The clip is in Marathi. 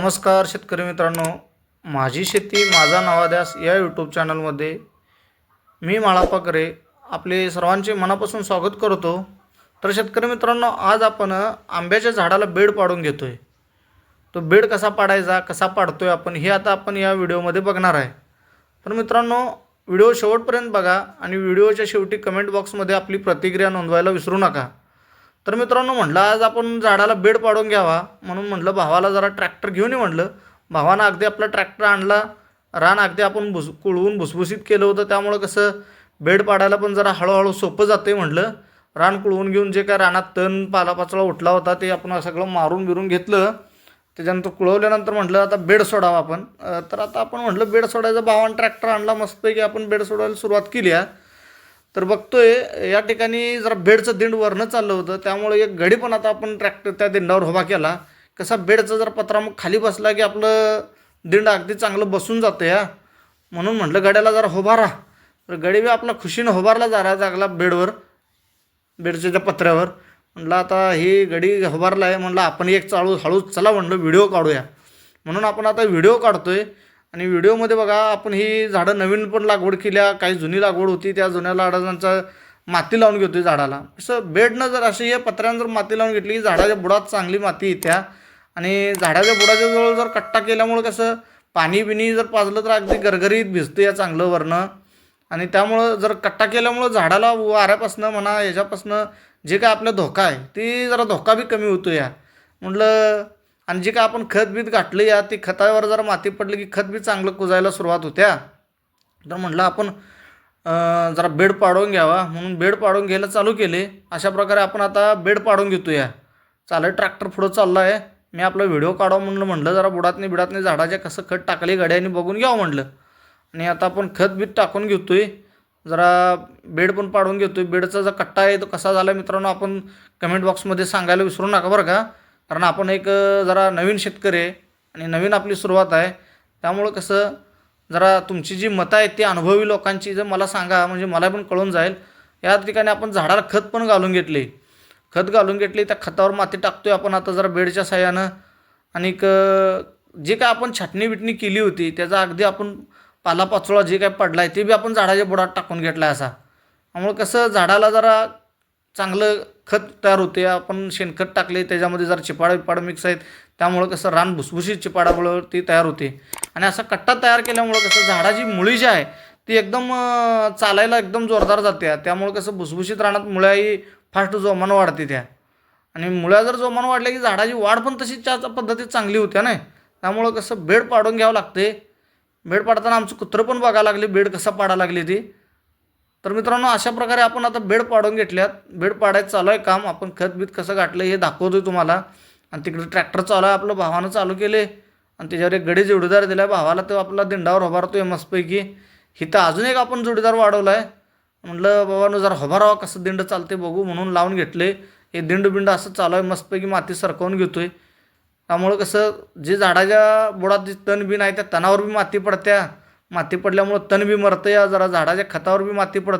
नमस्कार शेतकरी मित्रांनो. माझी शेती माझा नवाद्यास या यूट्यूब चॅनलमध्ये मी माळापाकरे आपले सर्वांचे मनापासून स्वागत करतो. तर शेतकरी मित्रांनो आज आपण आंब्याच्या झाडाला बेड पाडून घेतो आहे तो बेड कसा पाडायचा कसा पाडतो आहे आपण हे आता आपण या व्हिडिओमध्ये बघणार आहे. तर मित्रांनो व्हिडिओ शेवटपर्यंत बघा आणि व्हिडिओच्या शेवटी कमेंट बॉक्समध्ये आपली प्रतिक्रिया नोंदवायला विसरू नका. तर मित्रांनो म्हटलं आज आपण झाडाला बेड पाडून घ्यावा. म्हणून म्हटलं भावाला जरा ट्रॅक्टर घेऊन ये म्हटलं. भावानं अगदी आपला ट्रॅक्टर आणला. रान अगदी आपण भुस कुळवून भुसभुसीत केलं होतं. त्यामुळं कसं बेड पाडायला पण जरा हळूहळू सोपं जाते म्हटलं. रान कुळवून घेऊन जे काय रानात तण पालापाचोळा उठला होता ते आपण सगळं मारून बिरून घेतलं. त्याच्यानंतर कुळवल्यानंतर म्हटलं आता बेड सोडावा आपण. तर आता आपण म्हटलं बेड सोडायचं भावानं ट्रॅक्टर आणला मस्तपैकी आपण बेड सोडायला सुरुवात केली आहे. तर बघतोय या ठिकाणी जरा बेडचं दिंड वरणं चाललं होतं त्यामुळे एक गडी पण आता आपण ट्रॅक्टर त्या दिंडावर उभा केला. कसा बेडचा जर पत्रा मग खाली बसला की आपलं दिंड अगदी चांगलं बसून जातं या. म्हणून म्हटलं गड्याला जरा उभारा तर गडी बी आपला खुशीनं जा जरा चांगला बेडवर बेडच्या त्या पत्र्यावर. म्हटलं आता ही गडी उभारला आहे म्हणलं आपण एक चालू हळू चला म्हणलं व्हिडिओ काढूया. म्हणून आपण आता व्हिडिओ काढतोय. आणि व्हिडिओमध्ये बघा आपण ही झाडं नवीन पण लागवड केल्या काही जुनी लागवड होती त्या जुन्या लाडांचा माती लावून घेतो झाडाला. असं बेडनं जर अशी या पत्र्यानं जर माती लावून घेतली की झाडाच्या बुडात चांगली माती येत्या. आणि झाडाच्या बुडाच्या जवळ जर कट्टा केल्यामुळं कसं पाणी बिणी जर पाजलं तर अगदी गरगरीत भिजतं या चांगलं वरनं. आणि त्यामुळं जर कट्टा केल्यामुळं झाडाला वाऱ्यापासनं म्हणा याच्यापासनं जे काय आपला धोका आहे ती जरा धोका बी कमी होतो या. म्हटलं आणि जे काय आपण खतबीत घातलं या ती खतावर जर माती पडली की खत बी चांगलं कुजायला सुरुवात होत्या. तर म्हटलं आपण जरा बेड पाडून घ्यावा. म्हणून बेड पाडून घ्यायला चालू केले. अशा प्रकारे आपण आता बेड पाडून घेतो या चालत ट्रॅक्टर पुढं चालला आहे मी आपला व्हिडिओ काढावा म्हणलं म्हटलं जरा बुडातनी बिडातनी झाडाच्या कसं खत टाकले गड्याने बघून घ्यावं म्हटलं. आणि आता आपण खत बीत टाकून आहे जरा बेड पण पाडून घेतो आहे बेडचा जो कट्टा आहे तो कसा झाला मित्रांनो आपण कमेंट बॉक्समध्ये सांगायला विसरू नका बरं का. कारण आपण एक जरा नवीन शेतकरी आहे आणि नवीन आपली सुरुवात आहे. त्यामुळं कसं जरा तुमची जी मतं आहेत ती अनुभवी लोकांची जर मला सांगा म्हणजे मला पण कळून जाईल. या ठिकाणी आपण झाडाला खत पण घालून घेतले. खत घालून घेतली त्या खतावर माती टाकतोय आपण आता जरा बेडच्या साह्यानं. आणि जे काय आपण छाटणी बिटणी केली होती त्याचा अगदी आपण पालापाचोळा जे काय पडला आहे ते बी आपण झाडाच्या बुडात टाकून घेतला आहे असा. त्यामुळं कसं झाडाला जरा चांगलं खत तयार होते. आपण शेणखत टाकले त्याच्यामध्ये जर चिपाडा बिपाडा मिक्स आहेत. त्यामुळं कसं रान भुसभुशीत चिपाडामुळं ती तयार होते. आणि असा कट्टा तयार केल्यामुळं कसं झाडाची मुळी जी आहे ती एकदम चालायला एकदम जोरदार जाते. त्यामुळं कसं भुसभुशीत रानात मुळ्याही फास्ट जोमानं वाढते त्या. आणि मुळ्या जर जोमानं वाढल्या की झाडाची वाढ पण तशी त्या पद्धतीत चांगली होत्या ना त्यामुळं कसं बेड पाडून घ्यावं लागते. बेड पाडताना आमचं कुत्रं पण बघायला लागले बेड कसा पाडा लागली ती. तर मित्रांनो अशा प्रकारे आपण आता बेड पाडून घेतल्यात. बेड पाडायचं चालू आहे काम. आपण खत बीत कसं गाठलं हे दाखवतोय तुम्हाला. आणि तिकडे ट्रॅक्टर चालू आहे आपलं भावानं चालू केले आणि त्याच्यावर एक गडी जोडीदार दिला भावाला तो आपला दिंडावर उभारतोय मस्तपैकी. इथं अजून एक आपण जोडीदार वाढवला आहे म्हटलं बाबानं जरा उभारावा कसं दिंड चालते बघू. म्हणून लावून घेतले. हे दिंड बिंड असं चालू आहे. मस्तपैकी माती सरकवून घेतोय. त्यामुळं कसं जे झाडाच्या बुडात जे तण बिन आहे त्या तणावर बी माती पडत्या. माती पडल्यामुळं तण बी मरतं या जरा झाडाच्या खतावर बी माती पडत